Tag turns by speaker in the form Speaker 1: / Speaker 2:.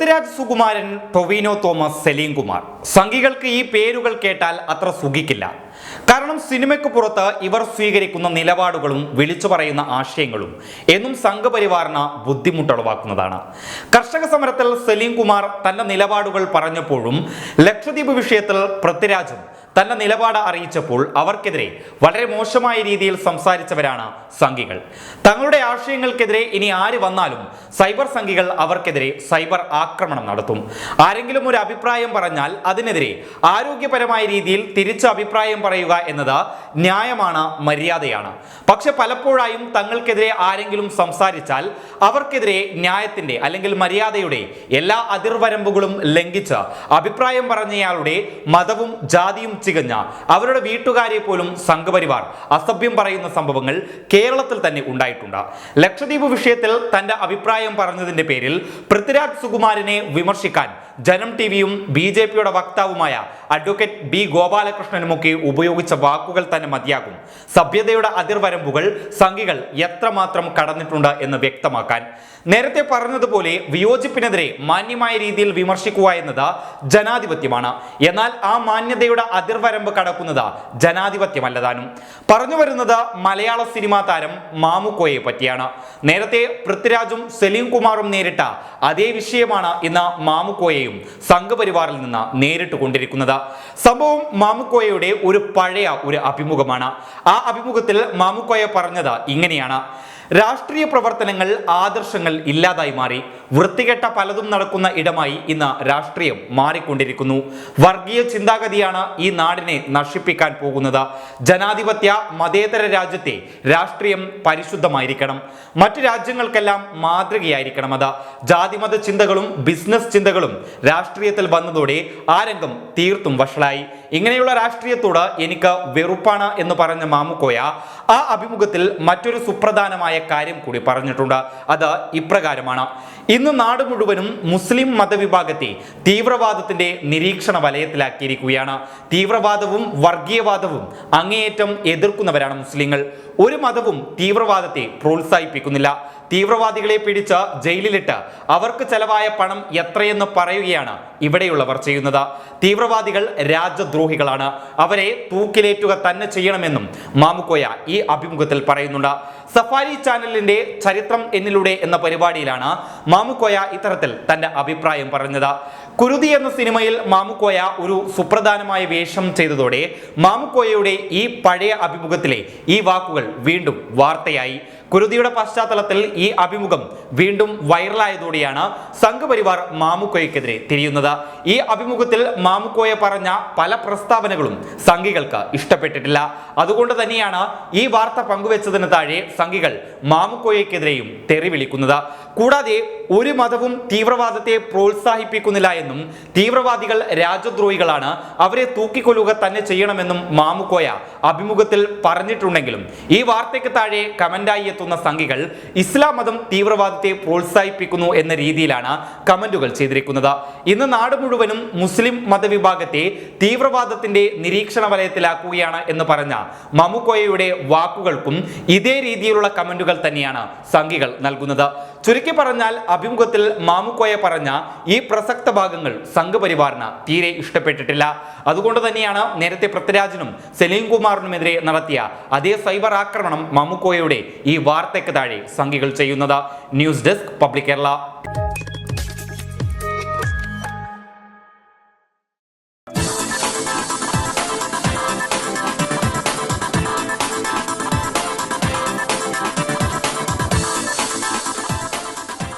Speaker 1: പൃഥ്വിരാജ് സുകുമാരൻ ടൊവിനോ തോമസ് സെലീം കുമാർ. സംഘികൾക്ക് ഈ പേരുകൾ കേട്ടാൽ അത്ര സുഖിക്കില്ല. കാരണം സിനിമയ്ക്ക് പുറത്ത് ഇവർ സ്വീകരിക്കുന്ന നിലപാടുകളും വിളിച്ചു പറയുന്ന ആശയങ്ങളും എന്നും സംഘപരിവാറിന് ബുദ്ധിമുട്ടുളവാക്കുന്നതാണ് കർഷക സമരത്തിൽ സലീം കുമാർ തന്റെ നിലപാടുകൾ പറഞ്ഞപ്പോഴും ലക്ഷദ്വീപ് വിഷയത്തിൽ പൃഥ്വിരാജും തന്റെ നിലപാട് അറിയിച്ചപ്പോൾ അവർക്കെതിരെ വളരെ മോശമായ രീതിയിൽ സംസാരിച്ചവരാണ് സംഘികൾ. തങ്ങളുടെ ആശയങ്ങൾക്കെതിരെ ഇനി ആര് വന്നാലും സൈബർ സംഘികൾ അവർക്കെതിരെ സൈബർ ആക്രമണം നടത്തും. ആരെങ്കിലും ഒരു അഭിപ്രായം പറഞ്ഞാൽ അതിനെതിരെ ആരോഗ്യപരമായ രീതിയിൽ തിരിച്ചു അഭിപ്രായം പറയുക എന്നത് ന്യായമാണ് മര്യാദയാണ്. പക്ഷെ പലപ്പോഴായും തങ്ങൾക്കെതിരെ ആരെങ്കിലും സംസാരിച്ചാൽ അവർക്കെതിരെ ന്യായത്തിന്റെ അല്ലെങ്കിൽ മര്യാദയുടെ എല്ലാ അതിർവരമ്പുകളും ലംഘിച്ച് അഭിപ്രായം പറഞ്ഞയാളുടെ മതവും ജാതിയും ചികഞ്ഞ അവരുടെ വീട്ടുകാരെ പോലും സംഘപരിവാർ അസഭ്യം പറയുന്ന സംഭവങ്ങൾ കേരളത്തിൽ തന്നെ ഉണ്ടായിട്ടുണ്ട്. ലക്ഷദ്വീപ് വിഷയത്തിൽ തന്റെ അഭിപ്രായം പറഞ്ഞതിന്റെ പേരിൽ പൃഥ്വിരാജ് സുകുമാരനെ വിമർശിക്കാൻ ജനം ടി വിയും ബി ജെ പിയുടെ വക്താവുമായ അഡ്വക്കേറ്റ് ബി ഗോപാലകൃഷ്ണനുമൊക്കെ ഉപയോഗിച്ച വാക്കുകൾ തന്നെ മതിയാകും. സഭ്യതയുടെ അതിർവരമ്പുകൾ സംഘികൾ എത്രമാത്രം കടന്നിട്ടുണ്ട് എന്ന് വ്യക്തമാക്കാൻ നേരത്തെ പറഞ്ഞതുപോലെ വിയോജിപ്പിനെതിരെ മാന്യമായ രീതിയിൽ വിമർശിക്കുക എന്നത് ജനാധിപത്യമാണ്. എന്നാൽ ആ മാന്യതയുടെ അതിർവരമ്പ് കടക്കുന്നത് ജനാധിപത്യമല്ലതാനും. പറഞ്ഞു വരുന്നത് മലയാള സിനിമാ താരം മാമുക്കോയെ പറ്റിയാണ്. നേരത്തെ പൃഥ്വിരാജും സലീം കുമാറും നേരിട്ട അതേ വിഷയമാണ് ഇന്ന് മാമുക്കോയെയും സംഘപരിവാറിൽ നിന്ന് നേരിട്ട് കൊണ്ടിരിക്കുന്നത്. സംഭവം മാമുക്കോയയുടെ ഒരു പഴയ ഒരു അഭിമുഖമാണ്. ആ അഭിമുഖത്തിൽ മാമുക്കോയ പറഞ്ഞത് ഇങ്ങനെയാണ്. രാഷ്ട്രീയ പ്രവർത്തനങ്ങൾ ആദർശങ്ങൾ ഇല്ലാതായി മാറി. വൃത്തികെട്ട പലതും നടക്കുന്ന ഇടമായി ഇന്ന് രാഷ്ട്രീയം മാറിക്കൊണ്ടിരിക്കുന്നു. വർഗീയ ചിന്താഗതിയാണ് ഈ നാടിനെ നശിപ്പിക്കാൻ പോകുന്നത്. ജനാധിപത്യ മതേതര രാജ്യത്തെ രാഷ്ട്രീയം പരിശുദ്ധമായിരിക്കണം. മറ്റു രാജ്യങ്ങൾക്കെല്ലാം മാതൃകയായിരിക്കണം അത്. ജാതിമത ചിന്തകളും ബിസിനസ് ചിന്തകളും രാഷ്ട്രീയത്തിൽ വന്നതോടെ ആ രംഗം തീർത്തും വഷളായി. ഇങ്ങനെയുള്ള രാഷ്ട്രീയത്തോട് എനിക്ക് വെറുപ്പാണ് എന്ന് പറഞ്ഞ മാമുക്കോയ ആ അഭിമുഖത്തിൽ മറ്റൊരു സുപ്രധാനമായ കാര്യം കൂടി പറഞ്ഞിട്ടുണ്ട്. അത് ഇപ്രകാരമാണ്. ഇന്ന് നാട് മുഴുവനും മുസ്ലിം മതവിഭാഗത്തെ തീവ്രവാദത്തിന്റെ നിരീക്ഷണ വലയത്തിലാക്കിയിരിക്കുകയാണ്. തീവ്രവാദവും വർഗീയവാദവും അങ്ങേയറ്റം എതിർക്കുന്നവരാണ് മുസ്ലിങ്ങൾ. ഒരു മതവും തീവ്രവാദത്തെ പ്രോത്സാഹിപ്പിക്കുന്നില്ല. തീവ്രവാദികളെ പിടിച്ച് ജയിലിലിട്ട് അവർക്ക് ചെലവായ പണം എത്രയെന്ന് പറയുകയാണ് ഇവിടെയുള്ളവർ ചെയ്യുന്നത്. തീവ്രവാദികൾ രാജ്യദ്രോഹികളാണ്. അവരെ തൂക്കിലേറ്റുക തന്നെ ചെയ്യണമെന്നും മാമുക്കോയ ഈ അഭിമുഖത്തിൽ പറയുന്നുണ്ട്. സഫാരി ചാനലിന്റെ ചരിത്രം എന്നിലൂടെ എന്ന പരിപാടിയിലാണ് മാമുക്കോയ ഇത്തരത്തിൽ തന്റെ അഭിപ്രായം പറഞ്ഞത്. കുരുതി എന്ന സിനിമയിൽ മാമുക്കോയ ഒരു സുപ്രധാനമായ വേഷം ചെയ്തതോടെ മാമുക്കോയയുടെ ഈ പഴയ അഭിമുഖത്തിലെ ഈ വാക്കുകൾ വീണ്ടും വാർത്തയായി. കുരുതിയുടെ പശ്ചാത്തലത്തിൽ ഈ അഭിമുഖം വീണ്ടും വൈറലായതോടെയാണ് സംഘപരിവാർ മാമുക്കോയ്ക്കെതിരെ തിരിയുന്നത്. ഈ അഭിമുഖത്തിൽ മാമുക്കോയ പറഞ്ഞ പല പ്രസ്താവനകളും സംഘികൾക്ക് ഇഷ്ടപ്പെട്ടിട്ടില്ല. അതുകൊണ്ട് തന്നെയാണ് ഈ വാർത്ത പങ്കുവെച്ചതിന് താഴെ സംഘികൾ മാമുക്കോയക്കെതിരെയും തെറി വിളിക്കുന്നത്. കൂടാതെ ഒരു മതവും തീവ്രവാദത്തെ പ്രോത്സാഹിപ്പിക്കുന്നില്ല എന്നും തീവ്രവാദികൾ രാജ്യദ്രോഹികളാണ് അവരെ തൂക്കിക്കൊല്ലുക തന്നെ ചെയ്യണമെന്നും മാമുക്കോയ അഭിമുഖത്തിൽ പറഞ്ഞിട്ടുണ്ടെങ്കിലും ഈ വാർത്തയ്ക്ക് താഴെ കമന്റായി എത്തുന്ന സംഘികൾ ഇസ്ലാം മതം തീവ്രവാദത്തെ പ്രോത്സാഹിപ്പിക്കുന്നു എന്ന രീതിയിലാണ് കമന്റുകൾ ചെയ്തിരിക്കുന്നത്. ഇന്ന് നാട് മുഴുവനും മുസ്ലിം മതവിഭാഗത്തെ തീവ്രവാദത്തിന്റെ നിരീക്ഷണ വലയത്തിലാക്കുകയാണ് എന്ന് പറഞ്ഞ മാമുക്കോയയുടെ വാക്കുകൾക്കും ഇതേ രീതിയിലുള്ള കമന്റുകൾ തന്നെയാണ് സംഘികൾ നൽകുന്നത്. ചുരുക്കി പറഞ്ഞാൽ അഭിമുഖത്തിൽ മാമുക്കോയ പറഞ്ഞ ഈ പ്രസക്ത ഭാഗങ്ങൾ സംഘപരിവാറിന് തീരെ ഇഷ്ടപ്പെട്ടിട്ടില്ല. അതുകൊണ്ട് തന്നെയാണ് നേരത്തെ പൃഥ്വിരാജിനും സലീം കുമാറിനുമെതിരെ നടത്തിയ അതേ സൈബർ ആക്രമണം മാമുക്കോയയുടെ ഈ വാർത്തയ്ക്ക് താഴെ സംഘികൾ ചെയ്യുന്നത്. News desk public Kerala.